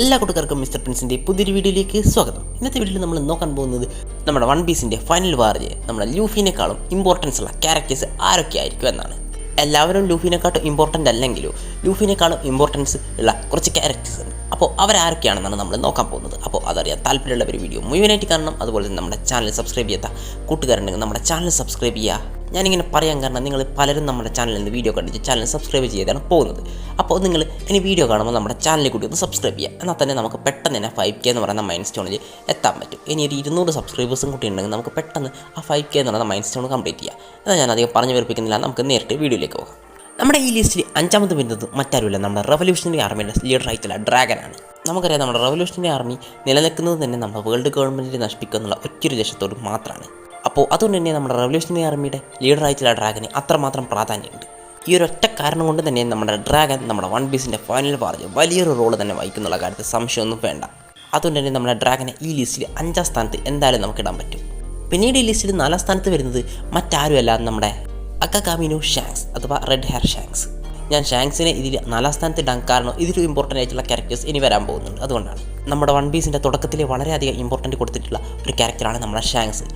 എല്ലാ കൂട്ടുകാർക്കും മിസ്റ്റർ പ്രിൻസിന്റെ പുതിയൊരു വീഡിയോയിലേക്ക് സ്വാഗതം. ഇന്നത്തെ വീഡിയോയിൽ നമ്മൾ നോക്കാൻ പോകുന്നത് നമ്മുടെ വൺ പീസിന്റെ ഫൈനൽ വാർജ് നമ്മുടെ ലൂഫിനേക്കാളും ഇമ്പോർട്ടൻസ് ഉള്ള ക്യാരക്ടേഴ്സ് ആരൊക്കെ ആയിരിക്കും എന്നാണ്. എല്ലാവരും ലൂഫിനെക്കാട്ടും ഇമ്പോർട്ടന്റ് അല്ലെങ്കിലും ലൂഫിനേക്കാളും ഇമ്പോർട്ടൻസ് ഉള്ള കുറച്ച് ക്യാരക്ടേഴ്സ് ഉണ്ട്. അപ്പോൾ അവരാരൊക്കെയാണെന്നാണ് നമ്മൾ നോക്കാൻ പോകുന്നത്. അപ്പോൾ അതറിയാൻ താല്പര്യമുള്ള ഒരു വീഡിയോ മുഴുവനായിട്ട് കാണണം. അതുപോലെ തന്നെ നമ്മുടെ ചാനൽ സബ്സ്ക്രൈബ് ചെയ്യാത്ത കൂട്ടുകാരുണ്ടെങ്കിൽ നമ്മുടെ ചാനൽ സബ്സ്ക്രൈബ് ചെയ്യുക. ഞാനിങ്ങനെ പറയാൻ കാരണം നിങ്ങൾ പലരും നമ്മുടെ ചാനലിൽ നിന്ന് വീഡിയോ കണ്ടിട്ട് ചാനൽ സബ്സ്ക്രൈബ് ചെയ്താണ് പോകുന്നത്. അപ്പോൾ നിങ്ങൾ ഇനി വീഡിയോ കാണുമ്പോൾ നമ്മുടെ ചാനലിൽ കൂടി ഒന്ന് സബ്സ്ക്രൈബ് ചെയ്യുക. എന്നാൽ തന്നെ നമുക്ക് പെട്ടെന്ന് തന്നെ ഫൈവ് കെ എന്ന് പറയുന്ന മൈൻഡ് സ്റ്റോണിൽ എത്താൻ പറ്റും. ഇനി ഒരു ഇരുന്നൂറ് സബ്സ്ക്രൈബേഴ്സും കൂടി ഉണ്ടെങ്കിൽ നമുക്ക് പെട്ടെന്ന് ആ ഫൈവ് കെ എന്ന് പറയുന്ന മൈൻഡ് സ്റ്റോൺ കംപ്ലീറ്റ് ചെയ്യാം. എന്നാൽ ഞാൻ അധികം പറഞ്ഞു വെറുപ്പിക്കുന്നില്ല. നമുക്ക് നേരിട്ട് വീഡിയോയിലേക്ക് പോകാം. നമ്മുടെ ഈ ലിസ്റ്റിൽ അഞ്ചാമത് വരുന്നത് മറ്റാരുമില്ല നമ്മുടെ റവല്യൂഷണറി ആർമിയുടെ ലീഡർ ആയിട്ടുള്ള ഡ്രാഗനാണ് നമുക്കറിയാം നമ്മുടെ റവല്യൂഷണറി ആർമി നിലനിൽക്കുന്നത് തന്നെ നമ്മുടെ വേൾഡ് ഗവൺമെന്റിനെ നശിപ്പിക്കുക എന്നുള്ള ലക്ഷ്യത്തോട് മാത്രമാണ്. അപ്പോൾ അതുകൊണ്ട് തന്നെ നമ്മുടെ റവല്യൂഷണറി ആർമിയുടെ ലീഡറായിട്ടുള്ള ഡ്രാഗന് അത്രമാത്രം പ്രാധാന്യമുണ്ട്. ഈ ഒരു ഒറ്റ കാരണം കൊണ്ട് തന്നെ നമ്മുടെ ഡ്രാഗൻ നമ്മുടെ വൺ പീസിന്റെ ഫൈനൽ പറഞ്ഞ് വലിയൊരു റോൾ തന്നെ വഹിക്കുന്നുള്ള കാര്യത്തിൽ സംശയമൊന്നും വേണ്ട. അതുകൊണ്ട് തന്നെ നമ്മുടെ ഡ്രാഗനെ ഈ ലിസ്റ്റിൽ അഞ്ചാം സ്ഥാനത്ത് എന്തായാലും നമുക്ക് ഇടാൻ പറ്റും. പിന്നീട് ഈ ലിസ്റ്റിൽ നാലാം സ്ഥാനത്ത് വരുന്നത് മറ്റാരുമല്ല നമ്മുടെ അക്കകാമിനു ഷാങ്സ് അഥവാ റെഡ് ഹെയർ ഷാങ്സ് ഞാൻ ഷാങ്സിനെ ഇതിൽ നാലാം സ്ഥാനത്ത് ഇടാൻ കാരണം ഇതിൽ ഇമ്പോർട്ടന്റ് ആയിട്ടുള്ള ക്യാരക്ടേഴ്സ് ഇനി വരാൻ പോകുന്നുണ്ട്. അതുകൊണ്ടാണ്. നമ്മുടെ വൺ പീസിന്റെ തുടക്കത്തിൽ വളരെയധികം ഇമ്പോർട്ടന്റ് കൊടുത്തിട്ടുള്ള ഒരു ക്യാരക്ടറാണ് നമ്മുടെ ഷാങ്സ്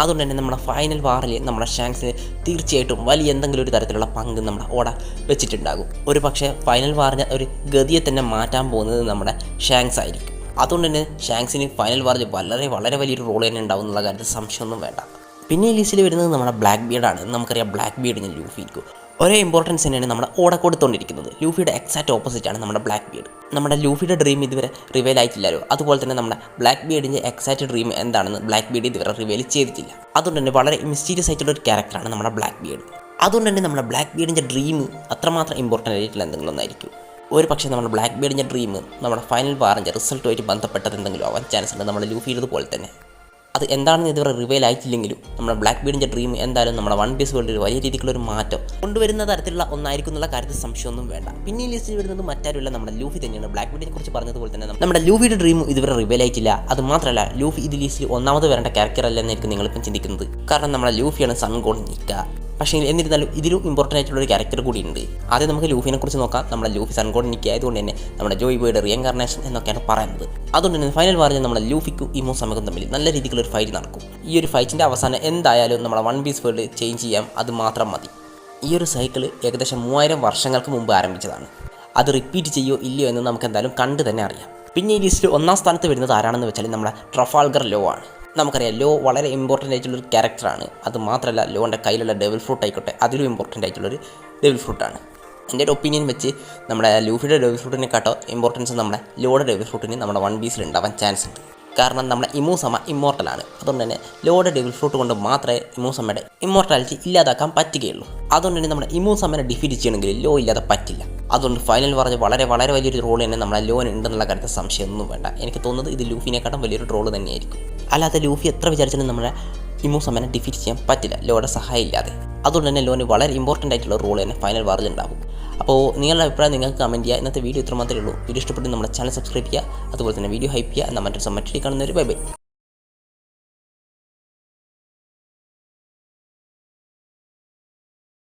അതുകൊണ്ട് തന്നെ നമ്മുടെ ഫൈനൽ വാറിൽ നമ്മുടെ ഷാങ്സിന് തീർച്ചയായിട്ടും വലിയ എന്തെങ്കിലും ഒരു തരത്തിലുള്ള പങ്ക് നമ്മുടെ ഓട വെച്ചിട്ടുണ്ടാകും. ഒരു പക്ഷേ ഫൈനൽ വാറിന് ഒരു ഗതിയെ തന്നെ മാറ്റാൻ പോകുന്നത് നമ്മുടെ ഷാങ്സ് ആയിരിക്കും. അതുകൊണ്ട് തന്നെ ഷാങ്സിന് ഫൈനൽ വാറിൽ വളരെ വളരെ വലിയൊരു റോൾ തന്നെ ഉണ്ടാവും എന്നുള്ള കാര്യത്തിൽ സംശയമൊന്നും വേണ്ട. പിന്നെ ഈ ലിസ്റ്റിൽ വരുന്നത് നമ്മുടെ ബ്ലാക്ക് ബീഡാണ് നമുക്കറിയാം ബ്ലാക്ക് ബീഡിന് ലൂഫിക്കും ഒരേ ഇമ്പോർട്ടൻസ് തന്നെയാണ് നമ്മുടെ ഓട കൊടുത്തുകൊണ്ടിരിക്കുന്നത് ലൂഫിയുടെ എക്സാക്റ്റ് ആണ് നമ്മുടെ ബ്ലാക്ക് ബീഡ് നമ്മുടെ ലൂഫിയുടെ ഡ്രീം ഇതുവരെ റിവീൽ ആയിട്ടില്ലല്ലോ. അതുപോലെ തന്നെ നമ്മുടെ ബ്ലാക്ക് ബീഡിന്റെ എക്സാക്റ്റ് ഡ്രീം എന്താണെന്ന് ബ്ലാക്ക് ബീഡ് ഇതുവരെ റിവീൽ ചെയ്തിട്ടില്ല. അതുകൊണ്ട് തന്നെ വളരെ മിസ്റ്റീരിയസ് ആയിട്ടുള്ള ഒരു ക്യാരക്ടറാണ് നമ്മുടെ ബ്ലാക്ക് ബീഡ് അതുകൊണ്ട് തന്നെ നമ്മുടെ ബ്ലാക്ക് ബീഡിന്റെ ഡ്രീം അത്രമാത്രം ഇമ്പോർട്ടന്റ് ആയിട്ടുള്ള എന്തെങ്കിലും ഒന്നായിരിക്കും ഒരു പക്ഷേ നമ്മുടെ ബ്ലാക്ക് ബീഡിന്റെ ഡ്രീം നമ്മുടെ ഫൈനൽ വാറിന്റെ റിസൾട്ടുമായിട്ട് ബന്ധപ്പെട്ടത് എന്തെങ്കിലും ആവാൻ ചാൻസ് ഉണ്ട് നമ്മുടെ ലൂഫിയുടെ പോലെ തന്നെ. അത് എന്താണെന്ന് ഇതുവരെ റിവീൽ ആയിട്ടില്ലെങ്കിലും നമ്മുടെ ബ്ലാക്ക് ബീഡിന്റെ ഡ്രീം എന്തായാലും നമ്മുടെ വൺ പീസ് വേൾഡിൽ വലിയ രീതിയിലുള്ള ഒരു മാറ്റം കൊണ്ടുവരുന്ന തരത്തിലുള്ള ഒന്നായിരിക്കും എന്നുള്ള കാര്യത്തിൽ സംശയമൊന്നും വേണ്ട. പിന്നെ ഈ ലിസ്റ്റിൽ വരുന്നത് മറ്റാരുമില്ല. നമ്മുടെ ലൂഫി തന്നെയാണ്. ബ്ലാക്ക് ബീഡിനെ കുറിച്ച് പറഞ്ഞതുപോലെ തന്നെ നമ്മുടെ ലൂഫിയുടെ ഡ്രീം ഇതുവരെ റിവീൽ ആയിട്ടില്ല. അത് മാത്രമല്ല ലൂഫി ഇത് ലിസ്റ്റിൽ ഒന്നാമത് വരേണ്ട ക്യാരക്ടർ അല്ലെന്നായിരിക്കും നിങ്ങളിപ്പം ചിന്തിക്കുന്നത്. കാരണം നമ്മുടെ ലൂഫിയാണ് സൺ ഗോൾ നിൽക്കുക പക്ഷേ എന്നിരുന്നാലും ഇതിലും ഇമ്പോർട്ടന്റ് ആയിട്ടുള്ള ഒരു ക്യാരക്ടർ കൂടി ഉണ്ട് ആദ്യം നമുക്ക് ലൂഫിനെ കുറിച്ച് നോക്കാം. നമ്മുടെ ലൂഫി സൺകോഡ് നിൽക്കുക ആയതുകൊണ്ട് തന്നെ നമ്മുടെ ജോയ് ബോയുടെ റിയൻകാർണേഷൻ എന്നൊക്കെയാണ് പറയുന്നത്. അതുകൊണ്ട് തന്നെ ഫൈനൽ വാറിൽ നമ്മുടെ ലൂഫിക്കും ഇമോ സമയം തമ്മിൽ നല്ല രീതിയിലുള്ള ഒരു ഫൈറ്റ് നടക്കും. ഈ ഒരു ഫൈറ്റിന്റെ അവസാനം എന്തായാലും നമ്മുടെ വൺ പീസ് വേൾഡ് ചേഞ്ച് ചെയ്യാം. അത് മാത്രം മതി. ഈ ഒരു സൈക്കിൾ ഏകദേശം മൂവായിരം വർഷങ്ങൾക്ക് മുമ്പ് ആരംഭിച്ചതാണ്. അത് റിപ്പീറ്റ് ചെയ്യോ ഇല്ലയോ എന്ന് നമുക്ക് എന്തായാലും കണ്ട് തന്നെ അറിയാം. പിന്നെ ഈ ലിസ്റ്റിൽ ഒന്നാം സ്ഥാനത്ത് വരുന്നത് ആരാണെന്ന് വെച്ചാൽ നമ്മുടെ ട്രഫാൾഗർ ലോ ആണ്. നമുക്കറിയാം ലോ വളരെ ഇമ്പോർട്ടന്റ് ആയിട്ടുള്ളൊരു ക്യാരക്ടറാണ് അത് മാത്രമല്ല ലോന്റെ കയ്യിലുള്ള ഡെവിൽ ഫ്രൂട്ട് ആയിക്കോട്ടെ അതിലും ഇമ്പോർട്ടന്റ് ആയിട്ടുള്ളൊരു ഡെവിൽ ഫ്രൂട്ടാണ് എന്റെ ഒരു ഒപ്പീനിയൻ വെച്ച് നമ്മുടെ ലൂഫിയുടെ ഡെവിൽ ഫ്രൂട്ടിനെക്കാട്ടോ ഇമ്പോർട്ടൻസ് നമ്മുടെ ലോയുടെ ഡെവിൽ ഫ്രൂട്ടിന് നമ്മുടെ വൺ പീസിൽ ഉണ്ടാവാൻ ചാൻസ് ഉണ്ട്. കാരണം നമ്മുടെ ഇമൂസമ ഇമ്മോർട്ടലാണ് അതുകൊണ്ട് തന്നെ ലോയുടെ ഡെവിൽ ഫ്രൂട്ട് കൊണ്ട് മാത്രമേ ഇമൂസമ്മയുടെ ഇമ്മോർട്ടാലിറ്റി ഇല്ലാതാക്കാൻ പറ്റുകയുള്ളൂ. അതുകൊണ്ട് തന്നെ നമ്മുടെ ഇമൂസമ്മനെ ഡിഫീറ്റ് ചെയ്യണമെങ്കിൽ ലോ ഇല്ലാതെ പറ്റില്ല. അതുകൊണ്ട് ഫൈനൽ പറഞ്ഞ് വളരെ വളരെ വലിയൊരു റോൾ തന്നെ നമ്മുടെ ലോൻ ഉണ്ടെന്നുള്ള കാര്യത്തിൽ സംശയമൊന്നും വേണ്ട. എനിക്ക് തോന്നുന്നത് ഇത് ലൂഫിനെക്കാട്ടും വലിയൊരു ട്രോൾ തന്നെയായിരിക്കും. അല്ലാതെ ലൂഫി എത്ര വിചാരിച്ചാലും നമ്മുടെ സമനെ ഡിഫീറ്റ് ചെയ്യാൻ പറ്റില്ല. ലോയുടെ സഹായം ഇല്ലാതെ. അതുകൊണ്ട് തന്നെ ലോന് വളരെ ഇമ്പോർട്ടന്റ് ആയിട്ടുള്ള റോൾ തന്നെ ഫൈനൽ വാറിൽ ഉണ്ടാവും അപ്പോൾ നിങ്ങളുടെ അഭിപ്രായം നിങ്ങൾക്ക് കമന്റ് ചെയ്യുക. ഇന്നത്തെ വീഡിയോ ഇത്ര മാത്രമേ ഉള്ളൂ. വീഡിയോ ഇഷ്ടപ്പെട്ട് നമ്മുടെ ചാനൽ സബ്സ്ക്രൈബ് ചെയ്യുക. അതുപോലെ തന്നെ വീഡിയോ ഹൈപ്പ് ചെയ്യുക. എന്നാൽ മറ്റൊരു മറ്റൊരു കാണുന്നവർ ബൈ ബൈ